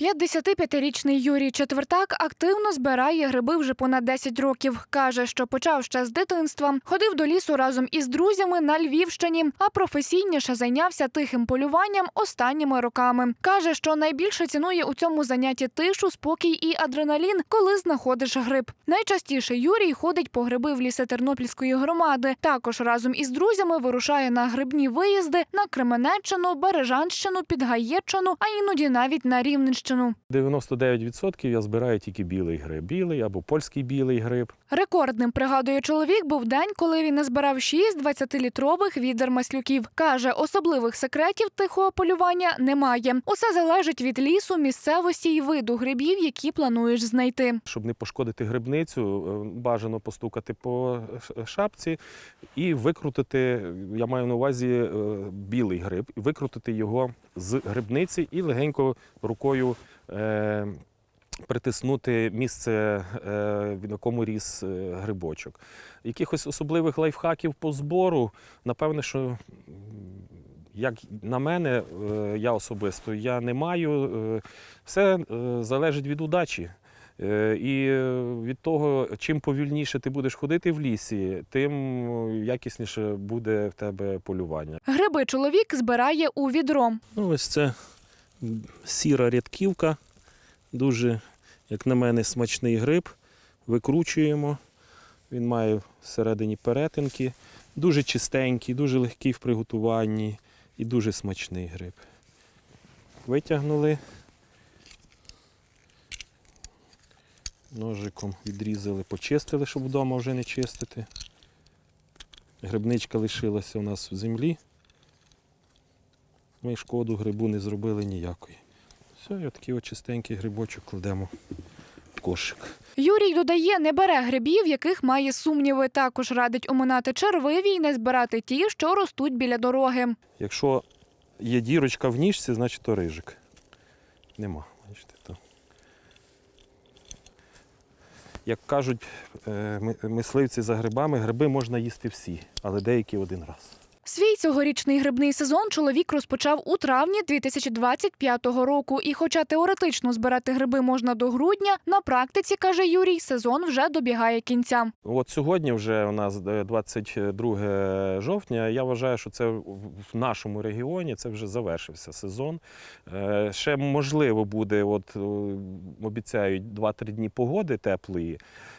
55-річний Юрій Четвертак активно збирає гриби вже понад 10 років. Каже, що почав ще з дитинства, ходив до лісу разом із друзями на Львівщині, а професійніше зайнявся тихим полюванням останніми роками. Каже, що найбільше цінує у цьому занятті тишу, спокій і адреналін, коли знаходиш гриб. Найчастіше Юрій ходить по гриби в ліси Тернопільської громади. Також разом із друзями вирушає на грибні виїзди на Кременеччину, Бережанщину, Підгаєччину, а іноді навіть на Рівненщину. 99% я збираю тільки білий гриб. Білий або польський білий гриб. Рекордним, пригадує чоловік, був день, коли він назбирав 6 20-літрових відер маслюків. Каже, особливих секретів тихого полювання немає. Усе залежить від лісу, місцевості і виду грибів, які плануєш знайти. Щоб не пошкодити грибницю, е, бажано постукати по шапці і викрутити, я маю на увазі е, білий гриб, і викрутити його з грибниці і легенько рукою. е, Притиснути місце, е, в якому ріс е, грибочок. Якихось особливих лайфхаків по збору, напевне, що як на мене, е, я особисто я не маю. Е, Все залежить від удачі. Е, І е, від того, чим повільніше ти будеш ходити в лісі, тим е, якісніше буде в тебе полювання. Гриби чоловік збирає у відро. Ну, ось це сіра рядківка, дуже, як на мене, смачний гриб. Викручуємо. Він має всередині перетинки. Дуже чистенький, дуже легкий в приготуванні і дуже смачний гриб. Витягнули. Ножиком відрізали, почистили, щоб вдома вже не чистити. Грибничка лишилася у нас в землі. Ми шкоду грибу не зробили ніякої. Все, і отакий от чистенький грибочок кладемо в кошик. Юрій додає, не бере грибів, яких має сумніви. Також радить оминати червиві і не збирати ті, що ростуть біля дороги. Якщо є дірочка в ніжці, значить то рижик. Нема. Бачите, то. Як кажуть е, мисливці за грибами, гриби можна їсти всі, але деякі один раз. Свій цьогорічний грибний сезон чоловік розпочав у травні 2025 року. І, хоча теоретично збирати гриби можна до грудня, на практиці каже Юрій, сезон вже добігає кінця. От сьогодні вже у нас е, 22 жовтня. Я вважаю, що це в нашому регіоні це вже завершився сезон. Е, Ще можливо буде, от е, обіцяють 2-3 дні погоди теплої.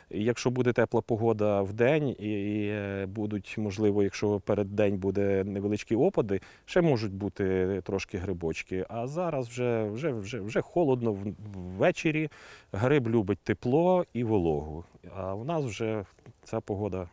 Якщо буде тепла погода в день, і е, будуть, можливо, якщо перед день буде невеличкі опади, ще можуть бути трошки грибочки. А зараз вже, вже, вже, вже холодно ввечері. Гриб любить тепло і вологу. А в нас вже ця погода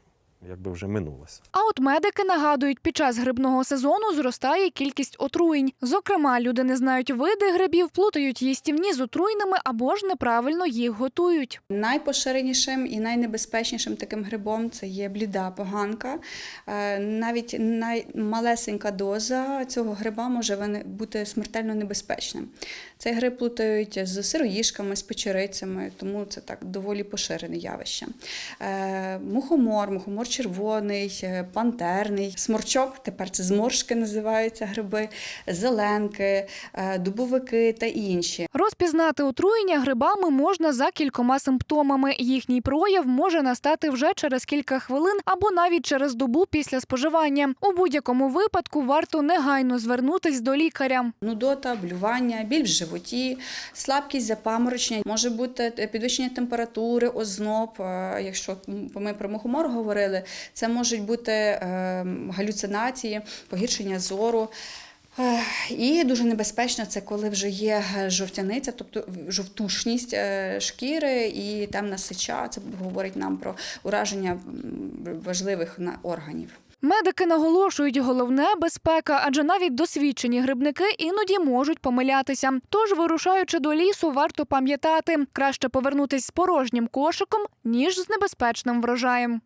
якби вже минулася. От медики нагадують, під час грибного сезону зростає кількість отруєнь. Зокрема, люди не знають види грибів, плутають їстівні з отруйними або ж неправильно їх готують. Найпоширенішим і найнебезпечнішим таким грибом це є бліда поганка. Е, Навіть наймалесенька доза цього гриба може бути смертельно небезпечним. Цей гриб плутають з сироїшками, з печерицями, тому це так доволі поширене явище. Е, Мухомор, мухомор червоний, е, пантерний, сморчок, тепер це зморшки називаються гриби, зеленки, е, дубовики та інші. Розпізнати отруєння грибами можна за кількома симптомами. Їхній прояв може настати вже через кілька хвилин або навіть через добу після споживання. У будь-якому випадку варто негайно звернутись до лікаря. Нудота, блювання, біль в животі, слабкість, запаморочення, може бути підвищення температури, озноб. Е, Якщо ми про мухомор говорили, це можуть бути е, галюцинації, погіршення зору. Е, І дуже небезпечно це коли вже є жовтяниця, тобто жовтушність шкіри і темна сеча. Це говорить нам про ураження важливих органів. Медики наголошують, головне безпека, адже навіть досвідчені грибники іноді можуть помилятися. Тож, вирушаючи до лісу, варто пам'ятати краще повернутись з порожнім кошиком ніж з небезпечним врожаєм.